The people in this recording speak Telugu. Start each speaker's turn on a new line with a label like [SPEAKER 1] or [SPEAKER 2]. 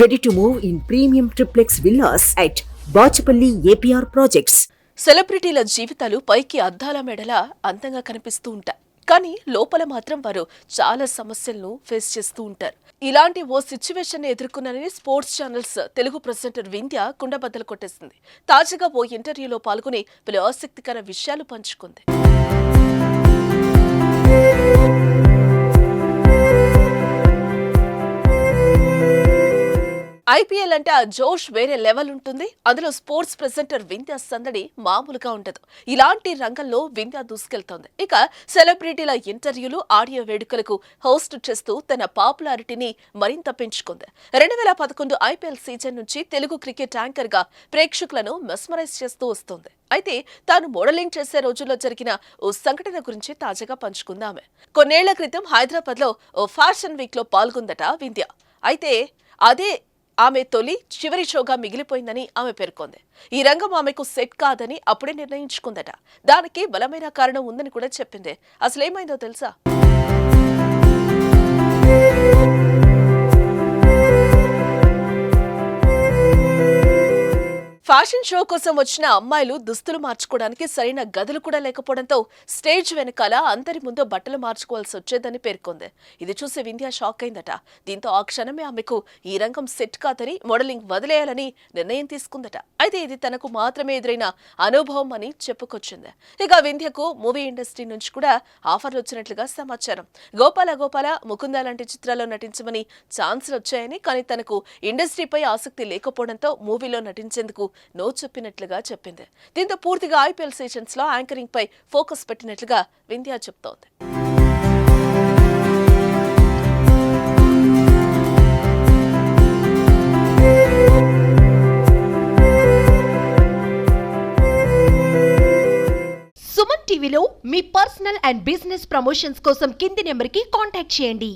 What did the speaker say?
[SPEAKER 1] Ready to move in premium triplex villas at Bachapalli APR Projects.
[SPEAKER 2] సెలబ్రిటీల జీవితాలు పైకి అద్దాల మెడలా అందంగా కనిపిస్తూ ఉంటాయి. కానీ లోపల మాత్రం వారు చాలా సమస్యలను ఫేస్ చేస్తూ ఉంటారు. ఇలాంటి ఓ situation ఎదుర్కొన్నారని sports channels Telugu presenter Vindhya కుండబద్దలు కొట్టేసింది. తాజాగా ఓ ఇంటర్వ్యూలో పాల్గొని పలు ఆసక్తికర విషయాలు పంచుకుంది. ఐపీఎల్ అంటే ఆ జోష్ వేరే లెవెల్ ఉంటుంది. అందులో స్పోర్ట్స్ ప్రెసెంటర్ వింధ్య సందడి మామూలుగా ఉండదు. ఇలాంటి రంగంలో వింధ్య దూసుకెళ్తోంది. ఇక సెలబ్రిటీల ఇంటర్వ్యూలు ఆడియో వేడుకలకు హోస్ట్ చేస్తూ తన పాపులారిటీని మరింత పెంచుకుంది. రెండు వేల పదకొండు ఐపీఎల్ సీజన్ నుంచి తెలుగు క్రికెట్ యాంకర్గా ప్రేక్షకులను మెస్మరైజ్ చేస్తూ వస్తోంది. అయితే తాను మోడలింగ్ చేసే రోజుల్లో జరిగిన ఓ సంఘటన గురించి తాజాగా పంచుకుందామే. కొన్నేళ్ళ క్రితం హైదరాబాద్లో ఓ ఫ్యాషన్ వీక్లో పాల్గొందట వింధ్య. అయితే అదే ఆమె తొలి చివరి షోగా మిగిలిపోయిందని ఆమె పేర్కొంది. ఈ రంగం ఆమెకు సెట్ కాదని అప్పుడే నిర్ణయించుకుందట. దానికి బలమైన కారణం ఉందని కూడా చెప్పింది. అసలేమైందో తెలుసా? ఫ్యాషన్ షో కోసం వచ్చిన అమ్మాయిలు దుస్తులు మార్చుకోవడానికి సరైన గదులు కూడా లేకపోవడంతో స్టేజ్ వెనకాల అందరి ముందు బట్టలు మార్చుకోవాల్సి వచ్చేదని పేర్కొంది. ఇది చూసి వింధ్య షాక్ అయిందట. దీంతో ఆ క్షణమే ఆమెకు ఈ రంగం సెట్ కాదని మోడలింగ్ వదిలేయాలని నిర్ణయం తీసుకుందట. అయితే ఇది తనకు మాత్రమే ఎదురైన అనుభవం అని చెప్పుకొచ్చింది. ఇక వింధ్యకు మూవీ ఇండస్ట్రీ నుంచి కూడా ఆఫర్లు వచ్చినట్లుగా సమాచారం. గోపాల గోపాల ముకుంద లాంటి చిత్రాల్లో నటించమని ఛాన్సులు వచ్చాయని కానీ తనకు ఇండస్ట్రీపై ఆసక్తి లేకపోవడంతో మూవీలో నటించేందుకు నో చెప్పినట్లుగా చెప్పింది. దీంతో పూర్తిగా ఐపీఎల్ సీజన్స్లో యాంకరింగ్ పై ఫోకస్ పెట్టినట్లుగా వింధ్యా చెప్తోంది.
[SPEAKER 3] సుమన్ టీవీలో మీ పర్సనల్ అండ్ బిజినెస్ ప్రమోషన్స్ కోసం కింది నెంబర్కి కాంటాక్ట్ చేయండి.